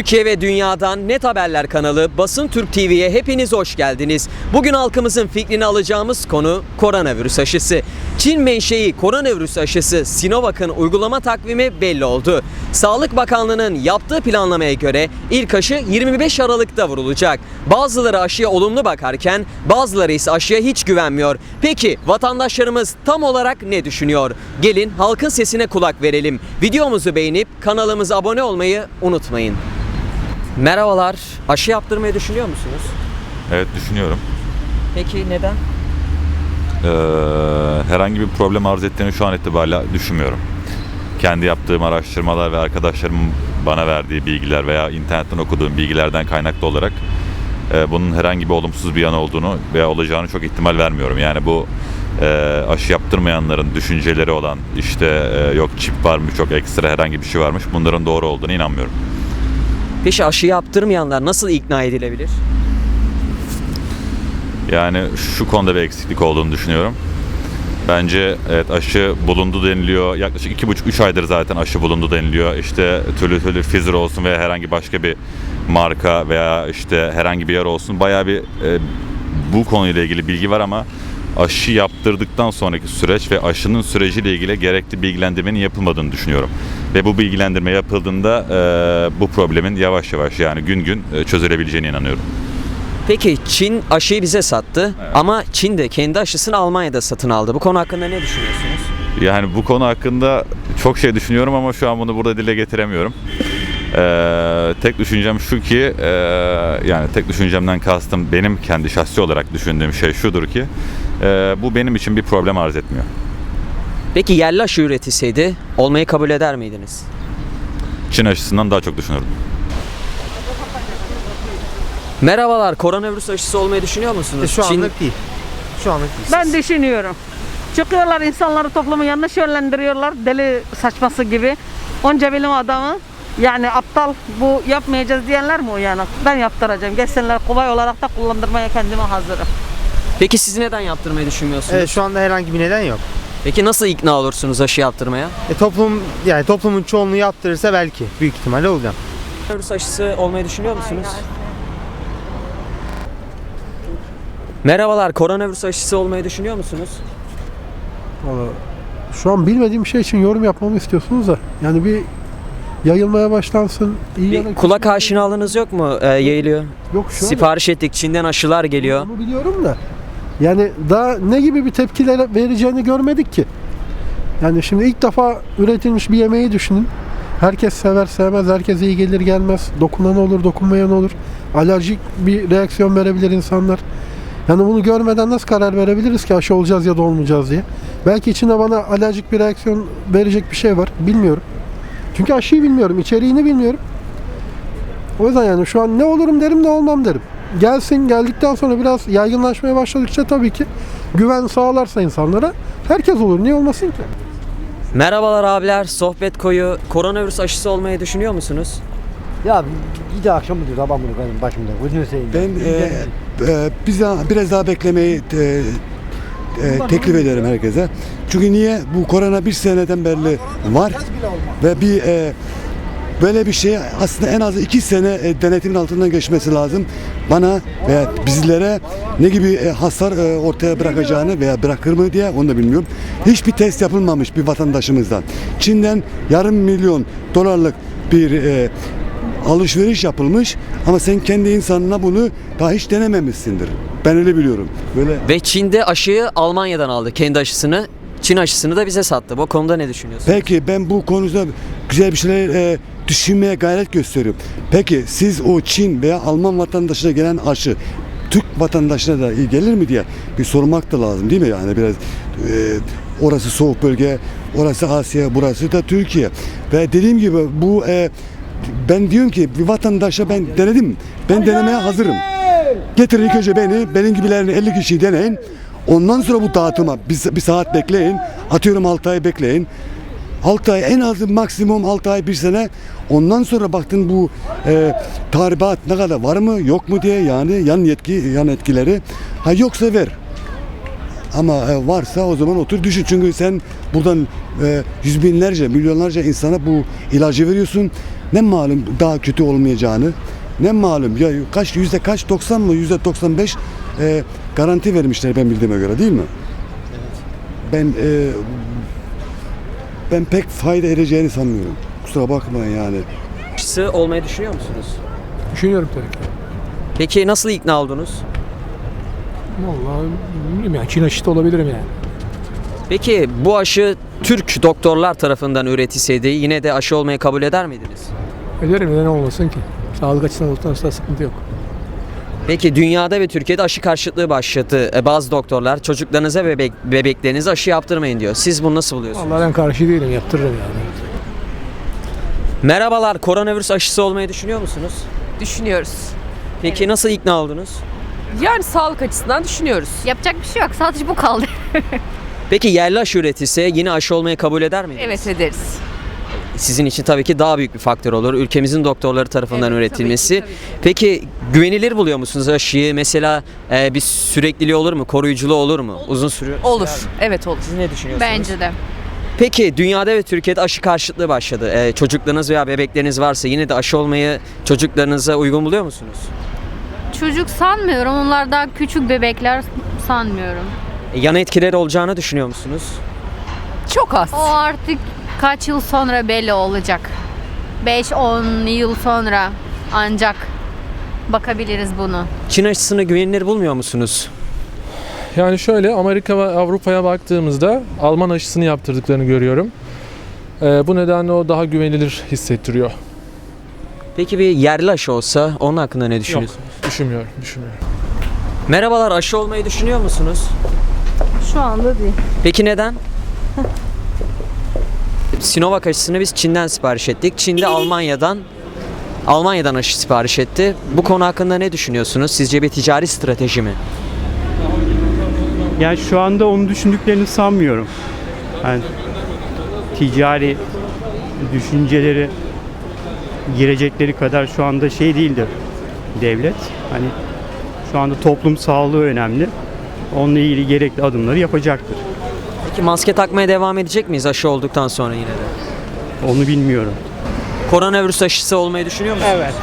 Türkiye ve dünyadan Net Haberler kanalı Basın Türk TV'ye hepiniz hoş geldiniz. Bugün halkımızın fikrini alacağımız konu koronavirüs aşısı. Çin menşei koronavirüs aşısı Sinovac'ın uygulama takvimi belli oldu. Sağlık Bakanlığı'nın yaptığı planlamaya göre ilk aşı 25 Aralık'ta vurulacak. Bazıları aşıya olumlu bakarken bazıları ise aşıya hiç güvenmiyor. Peki vatandaşlarımız tam olarak ne düşünüyor? Gelin halkın sesine kulak verelim. Videomuzu beğenip kanalımıza abone olmayı unutmayın. Merhabalar. Aşı yaptırmayı düşünüyor musunuz? Evet düşünüyorum. Peki neden? Ee, herhangi bir problem arz ettiğini şu an itibariyle düşünmüyorum. Kendi yaptığım araştırmalar ve arkadaşlarımın bana verdiği bilgiler veya internetten okuduğum bilgilerden kaynaklı olarak e, bunun herhangi bir olumsuz bir yanı olduğunu veya olacağını çok ihtimal vermiyorum. Yani bu e, aşı yaptırmayanların düşünceleri olan işte e, yok çip varmış, çok ekstra herhangi bir şey varmış bunların doğru olduğunu inanmıyorum. Peki aşı yaptırmayanlar nasıl ikna edilebilir? Yani şu konuda bir eksiklik olduğunu düşünüyorum. Bence evet aşı bulundu deniliyor. Yaklaşık 2,5-3 aydır zaten aşı bulundu deniliyor. İşte türlü türlü Pfizer olsun veya herhangi başka bir marka veya işte herhangi bir yer olsun. Bayağı bir e, bu konuyla ilgili bilgi var ama aşı yaptırdıktan sonraki süreç ve aşının süreciyle ilgili gerekli bilgilendirmenin yapılmadığını düşünüyorum. Ve bu bilgilendirme yapıldığında e, bu problemin yavaş yavaş yani gün gün e, çözülebileceğine inanıyorum. Peki Çin aşıyı bize sattı Evet. ama Çin de kendi aşısını Almanya'da satın aldı. Bu konu hakkında ne düşünüyorsunuz? Yani bu konu hakkında çok şey düşünüyorum ama şu an bunu burada dile getiremiyorum. Ee, tek düşüncem şu ki, e, yani tek düşüncemden kastım benim kendi şahsi olarak düşündüğüm şey şudur ki, e, bu benim için bir problem arz etmiyor. Peki yerli aşı üretilseydi olmayı kabul eder miydiniz? Çin aşısından daha çok düşünürdüm. Merhabalar, koronavirüs aşısı olmayı düşünüyor musunuz? E, şu Çin- anlık değil. Şu anlık değil. Ben düşünüyorum. Çıkıyorlar insanları toplumu yanlış yönlendiriyorlar. Deli saçması gibi. Onca bilim adamı yani aptal bu yapmayacağız diyenler mi o yani? Ben yaptıracağım. Geçsinler kolay olarak da kullandırmaya kendime hazırım. Peki siz neden yaptırmayı düşünmüyorsunuz? Evet, şu anda herhangi bir neden yok. Peki nasıl ikna olursunuz aşı yaptırmaya? E, toplum yani toplumun çoğunluğu yaptırırsa belki büyük ihtimalle olacağım. Koronavirüs aşısı olmayı düşünüyor musunuz? Merhabalar, koronavirüs aşısı olmayı düşünüyor musunuz? Valla şu an bilmediğim bir şey için yorum yapmamı istiyorsunuz da yani bir yayılmaya başlansın iyi Bir kötü- kulak aşinalığınız yok mu? Ee, yayılıyor. yok şu an Sipariş ettik, Çin'den aşılar geliyor. bunu biliyorum da yani daha ne gibi bir tepkiler vereceğini görmedik ki. Yani şimdi ilk defa üretilmiş bir yemeği düşünün. Herkes sever sevmez, herkes iyi gelir gelmez. Dokunan olur, dokunmayan olur. Alerjik bir reaksiyon verebilir insanlar. Yani bunu görmeden nasıl karar verebiliriz ki aşı olacağız ya da olmayacağız diye. Belki içinde bana alerjik bir reaksiyon verecek bir şey var. Bilmiyorum. Çünkü aşıyı bilmiyorum, içeriğini bilmiyorum. O yüzden yani şu an ne olurum derim ne olmam derim. Gelsin geldikten sonra biraz yaygınlaşmaya başladıkça tabii ki güven sağlarsa insanlara herkes olur. Niye olmasın ki? Merhabalar abiler, sohbet koyu. Koronavirüs aşısı olmayı düşünüyor musunuz? Ya bir de akşam mıdır sabah mıdır benim başımda gözünü seveyim. Ben e, e, biz daha, biraz daha beklemeyi e, e, teklif ederim herkese. Çünkü niye? Bu korona bir seneden beri var ve bir e, böyle bir şey aslında en az iki sene e, denetimin altından geçmesi lazım. Bana veya bizlere ne gibi e, hasar e, ortaya bırakacağını veya bırakır mı diye onu da bilmiyorum. Hiçbir test yapılmamış bir vatandaşımızdan. Çin'den yarım milyon dolarlık bir e, alışveriş yapılmış ama sen kendi insanına bunu daha hiç denememişsindir. Ben öyle biliyorum. Böyle Ve Çin'de aşıyı Almanya'dan aldı, kendi aşısını. Çin aşısını da bize sattı. Bu konuda ne düşünüyorsunuz? Peki ben bu konuda güzel bir şeyler e, düşünmeye gayret gösteriyorum. Peki siz o Çin veya Alman vatandaşına gelen aşı Türk vatandaşına da iyi gelir mi diye bir sormak da lazım değil mi? Yani biraz e, orası soğuk bölge, orası Asya, burası da Türkiye. Ve dediğim gibi bu e, ben diyorum ki bir vatandaşa ben denedim. Ben denemeye hazırım. Getirin ilk önce beni, benim gibilerini 50 kişiyi deneyin. Ondan sonra bu dağıtıma bir, bir saat bekleyin. Atıyorum 6 ay bekleyin. 6 ay en az maksimum 6 ay bir sene. Ondan sonra baktın bu e, tahribat ne kadar var mı yok mu diye yani yan yetki yan etkileri. Ha yoksa ver. Ama e, varsa o zaman otur düşün. Çünkü sen buradan e, yüz binlerce, milyonlarca insana bu ilacı veriyorsun. Ne malum daha kötü olmayacağını. Ne malum ya kaç yüzde kaç 90 mı yüzde 95 e, garanti vermişler ben bildiğime göre değil mi? Ben e, ben pek fayda edeceğini sanmıyorum. Kusura bakmayın yani. Aşısı olmayı düşünüyor musunuz? Düşünüyorum tabii ki. Peki nasıl ikna oldunuz? Vallahi bilmiyorum yani Çin aşısı da olabilirim yani. Peki bu aşı Türk doktorlar tarafından üretilseydi yine de aşı olmayı kabul eder miydiniz? Ederim neden olmasın ki? Sağlık açısından olursa sıkıntı yok. Peki dünyada ve Türkiye'de aşı karşıtlığı başladı. E, bazı doktorlar çocuklarınıza ve bebek, bebeklerinize aşı yaptırmayın diyor. Siz bunu nasıl buluyorsunuz? Vallahi ben karşı değilim yaptırırım yani. Merhabalar, koronavirüs aşısı olmayı düşünüyor musunuz? düşünüyoruz. Peki nasıl ikna oldunuz? Yani sağlık açısından düşünüyoruz. Yapacak bir şey yok. Sadece bu kaldı. Peki yerli aşı üretilse yine aşı olmayı kabul eder miydiniz? Evet ederiz. Sizin için tabii ki daha büyük bir faktör olur. Ülkemizin doktorları tarafından Evet, üretilmesi. tabii ki, tabii Peki güvenilir buluyor musunuz aşıyı? Mesela e, bir sürekliliği olur mu? Koruyuculuğu olur mu? Uzun sürüyor. Olur. Evet olur. Siz ne düşünüyorsunuz? Bence de. Peki dünyada ve Türkiye'de aşı karşıtlığı başladı. Ee, çocuklarınız veya bebekleriniz varsa yine de aşı olmayı çocuklarınıza uygun buluyor musunuz? Çocuk sanmıyorum. Onlar daha küçük bebekler sanmıyorum. E, yan etkileri olacağını düşünüyor musunuz? Çok az. O artık kaç yıl sonra belli olacak. 5-10 yıl sonra ancak bakabiliriz bunu. Çin aşısını güvenilir bulmuyor musunuz? Yani şöyle Amerika ve Avrupa'ya baktığımızda Alman aşısını yaptırdıklarını görüyorum. Ee, bu nedenle o daha güvenilir hissettiriyor. Peki bir yerli aşı olsa onun hakkında ne düşünüyorsunuz? Düşünmüyorum, düşünmüyorum. Merhabalar aşı olmayı düşünüyor musunuz? Şu anda değil. Peki neden? Sinovac aşısını biz Çin'den sipariş ettik. Çin'de Almanya'dan Almanya'dan aşı sipariş etti. Bu konu hakkında ne düşünüyorsunuz? Sizce bir ticari strateji mi? Yani şu anda onu düşündüklerini sanmıyorum. Yani ticari düşünceleri girecekleri kadar şu anda şey değildir devlet. Hani şu anda toplum sağlığı önemli. Onunla ilgili gerekli adımları yapacaktır. Peki maske takmaya devam edecek miyiz aşı olduktan sonra yine de? Onu bilmiyorum. Koronavirüs aşısı olmayı düşünüyor musunuz? Evet.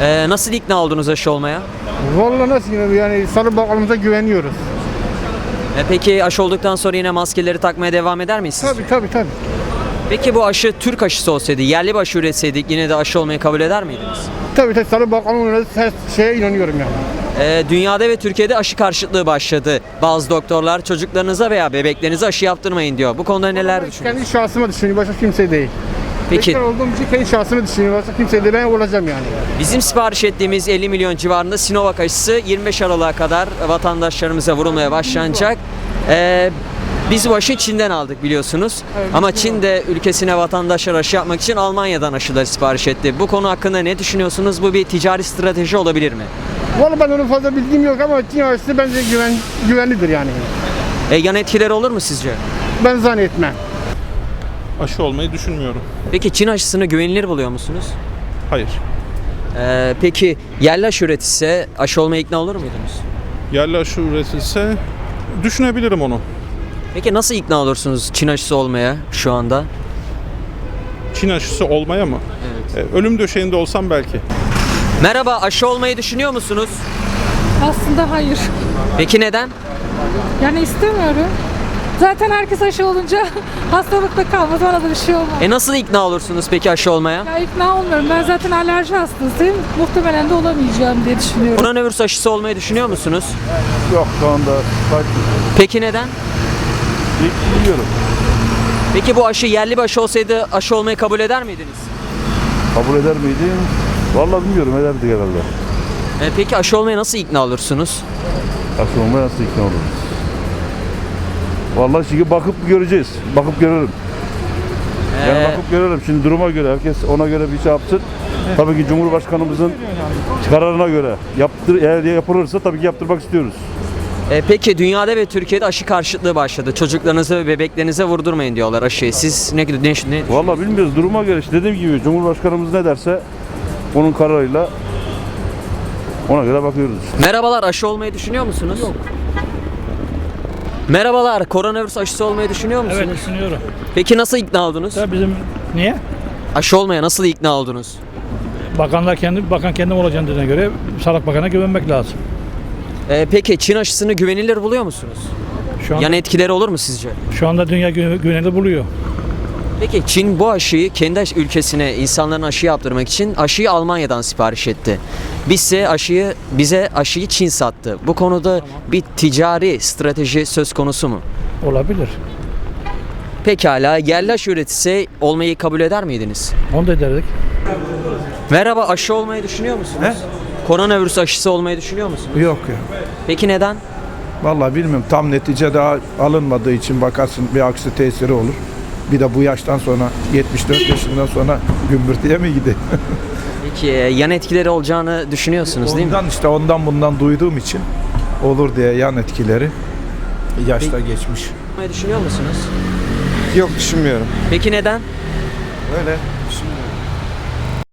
Ee, nasıl ikna oldunuz aşı olmaya? Vallahi nasıl yani, yani Sağlık Bakanlığımıza güveniyoruz. E, peki aşı olduktan sonra yine maskeleri takmaya devam eder miyiz? siz? Tabii tabii tabii. Peki bu aşı Türk aşısı olsaydı, yerli bir aşı üretseydik yine de aşı olmayı kabul eder miydiniz? Tabii tabii Sağlık Bakanlığı'na her şeye inanıyorum yani. Ee, dünyada ve Türkiye'de aşı karşıtlığı başladı. Bazı doktorlar çocuklarınıza veya bebeklerinize aşı yaptırmayın diyor. Bu konuda neler düşünüyorsunuz? Kendi şahsıma düşünüyorum, başka kimse değil. Peki Bekar olduğum için kendi şahsımı düşünüyorum, başka kimse değil. Ben olacağım yani. bizim sipariş ettiğimiz 50 milyon civarında Sinovac aşısı 25 Aralık'a kadar vatandaşlarımıza vurulmaya başlanacak. Ee, biz bu aşıyı Çin'den aldık biliyorsunuz. Ama Çin de ülkesine vatandaşlar aşı yapmak için Almanya'dan aşıları sipariş etti. Bu konu hakkında ne düşünüyorsunuz? Bu bir ticari strateji olabilir mi? Vallahi ben onun fazla bilgim yok ama Çin aşısı bence güven, güvenlidir yani. E, yan etkileri olur mu sizce? Ben zannetmem. Aşı olmayı düşünmüyorum. Peki Çin aşısını güvenilir buluyor musunuz? Hayır. Ee, peki yerli aşı üretilse aşı olmaya ikna olur muydunuz? Yerli aşı üretilse düşünebilirim onu. Peki nasıl ikna olursunuz Çin aşısı olmaya şu anda? Çin aşısı olmaya mı? Evet. E, ölüm döşeğinde olsam belki. Merhaba aşı olmayı düşünüyor musunuz? Aslında hayır. Peki neden? Yani istemiyorum. Zaten herkes aşı olunca hastalıkta kalmaz. Bana da bir şey olmaz. E nasıl ikna olursunuz peki aşı olmaya? Ya ikna olmuyorum. Ben zaten alerji hastasıyım. Muhtemelen de olamayacağım diye düşünüyorum. Koronavirüs aşısı olmayı düşünüyor musunuz? Yok şu anda Peki neden? biliyorum. Peki bu aşı yerli bir aşı olsaydı aşı olmayı kabul eder miydiniz? Kabul eder miydim? Vallahi bilmiyorum ederdik herhalde. E, peki aşı olmaya nasıl ikna olursunuz? Aşı olmaya nasıl ikna oluruz? Vallahi şimdi bakıp göreceğiz. Bakıp görelim. Yani Ee, bakıp görelim. Şimdi duruma göre herkes ona göre bir şey yapsın. Tabii ki Cumhurbaşkanımızın kararına göre yaptır eğer yapılırsa tabii ki yaptırmak istiyoruz. e, peki dünyada ve Türkiye'de aşı karşıtlığı başladı. Çocuklarınıza ve bebeklerinize vurdurmayın diyorlar aşıyı. Siz ne, ne, ne Vallahi bilmiyoruz duruma göre işte dediğim gibi Cumhurbaşkanımız ne derse onun kararıyla ona göre bakıyoruz. Merhabalar aşı olmayı düşünüyor musunuz? Yok. Merhabalar koronavirüs aşısı olmayı düşünüyor musunuz? düşünüyorum. Peki nasıl ikna oldunuz? bizim niye? Aşı olmaya nasıl ikna oldunuz? Bakanlar kendi bakan kendim olacağım dediğine göre Sağlık Bakanı'na güvenmek lazım. Ee, peki Çin aşısını güvenilir buluyor musunuz? Şu anda, Yan etkileri olur mu sizce? şu anda dünya güven- güvenilir buluyor. Peki Çin bu aşıyı kendi ülkesine insanların aşı yaptırmak için aşıyı Almanya'dan sipariş etti. Bizse aşıyı bize aşıyı Çin sattı. Bu konuda bir ticari strateji söz konusu mu? Olabilir. Pekala yerli aşı üretisi olmayı kabul eder miydiniz? Onu da ederdik. Merhaba aşı olmayı düşünüyor musunuz? Koronavirüs aşısı olmayı düşünüyor musunuz? Yok ya. Peki neden? Vallahi bilmiyorum. Tam netice daha alınmadığı için bakarsın bir aksi tesiri olur. Bir de bu yaştan sonra 74 yaşından sonra gümbürtüye mi gidiyor? Peki e, yan etkileri olacağını düşünüyorsunuz değil mi? Ondan işte ondan bundan duyduğum için olur diye yan etkileri yaşta geçmiş. Olmayı düşünüyor musunuz? Yok düşünmüyorum. Peki neden? Öyle